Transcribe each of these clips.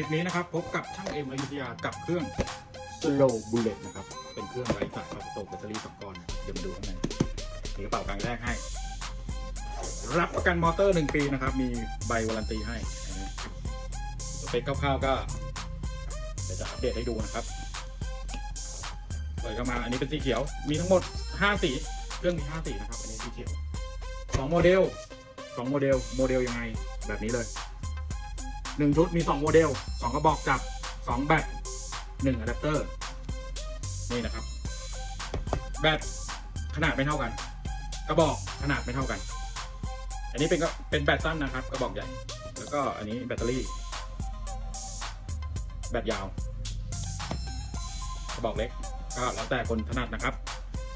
ลิปนี้นะครับ พบกับช่างเอ็มอยุธยากับเครื่อง Slow Bullet นะครับ เป็นเครื่องไร้สายปรับโตแบตเตอรี่สองก้อนเดี๋ยวมาดูข้างในมีกระเป๋ากลางแรกให้ รับประกันมอเตอร์1ปีนะครับ มีใบวารันตีให้สเปคคร่าวๆก็เดี๋ยวจะอัปเดตให้ดูนะครับเปิดเข้ามาอันนี้เป็นสีเขียว มีทั้งหมด5สีเครื่องมี5สีนะครับ อันนี้สีเขียว2โมเดล2โมเดล โมเดลยังไง แบบนี้เลย 1 ชุดมี 2 โมเดล 2 กระบอกจับ 2 แบต1อะแดปเตอร์ นี่นะครับ แบตขนาดไม่เท่ากัน กระบอกขนาดไม่เท่ากัน อันนี้เป็นก็เป็นแบตสั้นนะครับ กระบอกใหญ่ แล้วก็อันนี้แบตเตอรี่ แบตยาว กระบอกเล็ก ก็แล้วแต่คนถนัดนะครับ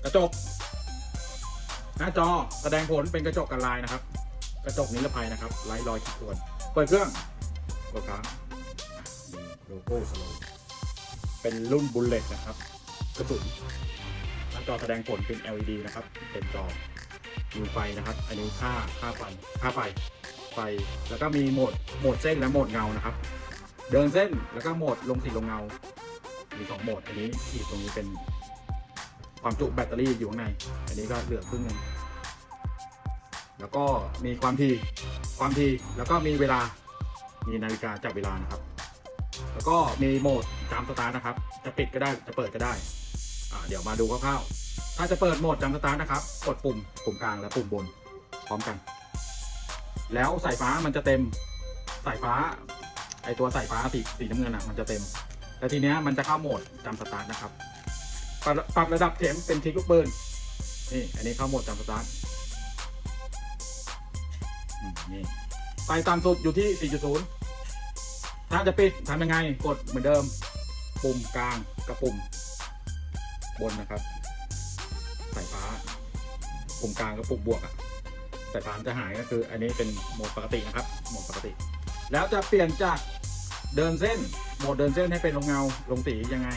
กระจก หน้าจอแสดงผลเป็นกระจกกันลายนะครับ กระจกนิรภัยนะครับไร้รอยขีดข่วนเปิดเครื่อง กดค้างโลโก้สโลว์เป็นรุ่นบุลเลตนะครับ กระสุนหน้าจอแสดงผลเป็น LED นะครับเต็มจอมีไฟนะครับ อันนี้ค่าค่าไฟค่าไฟไฟ แล้วก็มีโหมดโหมดเส้นและโหมดเงานะครับ เดินเส้นแล้วก็โหมดลงสีลงเงา มีสองโหมด อันนี้ขีดตรงนี้เป็นความจุแบตเตอรี่อยู่ข้างใน อันนี้ก็เหลือครึ่งหนึงแล้วก็มีความถี่ความถี่แล้วก็มีเวลา มีนาฬิกาจับเวลานะครับ แล้วก็มีโหมดจำสตาร์ทนะครับ จะปิดก็ได้จะเปิดก็ได้อ่าเดี๋ยวมาดูคร่าวๆถ้าจะเปิดโหมดจำสตาร์ทนะครับ กดปุ่มปุ่มกลางและปุ่มบนพร้อมกัน แล้วสายฟ้ามันจะเต็มสายฟ้า ไอตัวสายฟ้าสีสีน้ำเงินอะมันจะเต็มแต่ทีเนี้ยมันจะเข้าโหมดจำสตาร์ทนะครับปรับปรับระดับเข็มเป็นทิกลูกปืนนี่อันนี้เข้าโหมดจำสตาร์ทนี่ ไฟต่ำสุดอยู่ที่ 4.0 ถ้าจะปิดทำยังไง กดเหมือนเดิม ปุ่มกลางกับปุ่ม บนนะครับสายฟ้า ปุ่มกลางกับปุ่มบวกอะสายฟ้านจะหายก็คือ อันนี้เป็นโหมดปกตินะครับ โหมดปกติ แล้วจะเปลี่ยนจากเดินเส้น โหมดเดินเส้นให้เป็นลงเงา ลงสียังไง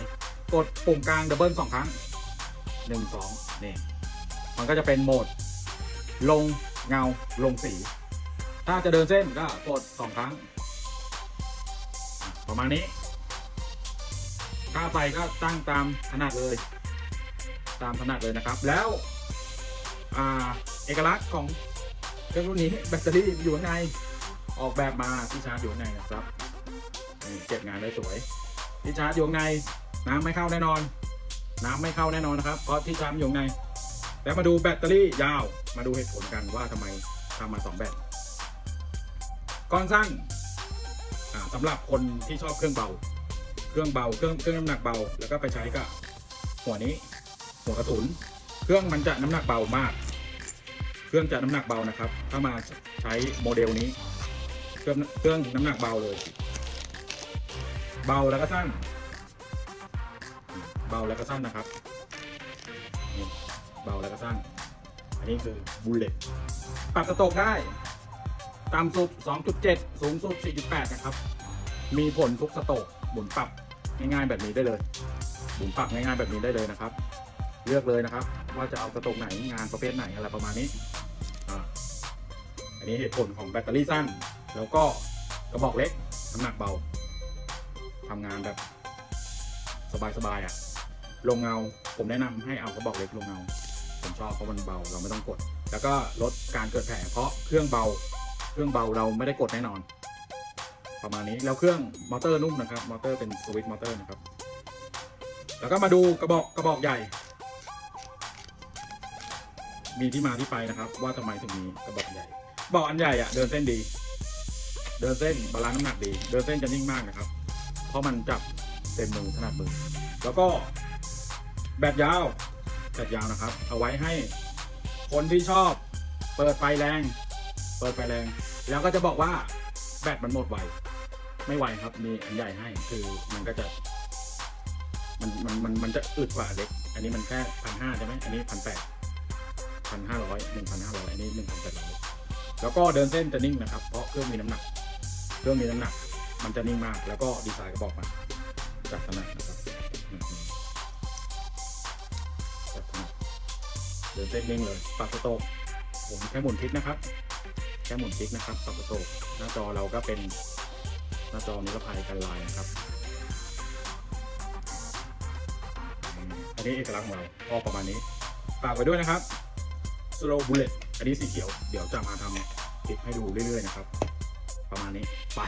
กดปุ่มกลางดับเบิลสองครั้งหนึ่งสองนี่ มันก็จะเป็นโหมด ลงเงาลงสี ถ้าจะเดินเส้นก็กดสองครั้ง ประมาณนี้ ค่าไฟก็ตั้งตามถนัดเลย ตามถนัดเลยนะครับ แล้วอเอกลักษณ์ของเครื่องรุ่นนี้แบตเตอรี่อยู่ข้างในออกแบบมาที่ชาร์จอยู่ข้างในนะครับเก็บงานได้สวยที่ชาร์จอยู่ข้างในน้ำไม่เข้าแน่นอน น้ำไม่เข้าแน่นอนนะครับเพราะที่ชาร์จอยู่ข้างในแล้วมาดูแบตเตอรี่ยาวมาดูเหตุผลกันว่าทำไมทำมาสองแบต ก้อนสั้นอ่าสำหรับคนที่ชอบเครื่องเบา เครื่องเบา เครื่องเครื่องน้ำหนักเบา แล้วก็ไปใช้กับหัวนี้ หัวกระสุน เครื่องมันจะน้ำหนักเบามาก เครื่องจะน้ำหนักเบานะครับ ถ้ามาใช้โมเดลนี้ เครื่องเครื่องน้ำหนักเบาเลย เบาแล้วก็สั้น เบาแล้วก็สั้นนะครับ เบาแล้วก็สั้น อันนี้คือบุลเลตปรับสโตกได้ ต่ำสุด 2.7 สูงสุด 4.8 นะครับ มีผลทุกสโตกหมุนปรับง่ายๆแบบนี้ได้เลย หมุนปรับง่ายๆแบบนี้ได้เลยนะครับ เลือกเลยนะครับ ว่าจะเอาสโตกไหนงานประเภทไหนอะไรประมาณนี้อันนี้เหตุผลของแบตเตอรี่สั้น แล้วก็กระบอกเล็กน้ำหนักเบาทำงานแบบสบายๆอะลงเงาผมแนะนำให้เอากระบอกเล็กลงเงาผมชอบเพราะมันเบาเราไม่ต้องกด แล้วก็ลดการเกิดแผลเพราะเครื่องเบา เครื่องเบาเราไม่ได้กดแน่นอน ประมาณนี้แล้วเครื่องมอเตอร์นุ่มนะครับ มอเตอร์เป็นสวิตช์มอเตอร์นะครับ แล้วก็มาดูกระบอกกระบอกใหญ่ มีที่มาที่ไปนะครับ ว่าทำไมถึงมีกระบอกใหญ่บอกอันใหญ่อะเดินเส้นดี เดินเส้นบาลานซ์น้ำหนักดี เดินเส้นจะนิ่งมากนะครับ เพราะมันจับเต็มมือถนัดมือ แล้วก็แบตยาวแบตยาวนะครับ เอาไว้ให้คนที่ชอบ เปิดไฟแรง เปิดไฟแรง แล้วก็จะบอกว่าแบตมันหมดไว ไม่ไวครับ มีอันใหญ่ให้ คือมันก็จะ มันมันมันมันจะอึดกว่าเล็ก อันนี้มันแค่พันห้าใช่ไหมอันนี้พันแปดพันห้าร้อยหนึ่งพันห้าร้อยอันนี้หนึ่งพันแปดร้อยแล้วก็เดินเส้นจะนิ่งนะครับ เพราะเครื่องมีน้ำหนัก เครื่องมีน้ำหนัก มันจะนิ่งมาก แล้วก็ดีไซน์ก็บอกมาจากถนัดนะครับจากถนัดเดินเส้นนิ่งเลยปรับสโตกผมแค่หมุนคลิกนะครับ แค่หมุนคลิกนะครับปรับสโตกหน้าจอเราก็เป็นหน้าจอนิรภัยกันลายนะครับอันนี้เอกลักษณ์ของเราก็ประมาณนี้ฝากไว้ด้วยนะครับ slow bullet อันนี้สีเขียว เดี๋ยวจะมาทำคลิปให้ดูเรื่อยๆนะครับ ประมาณนี้ ไป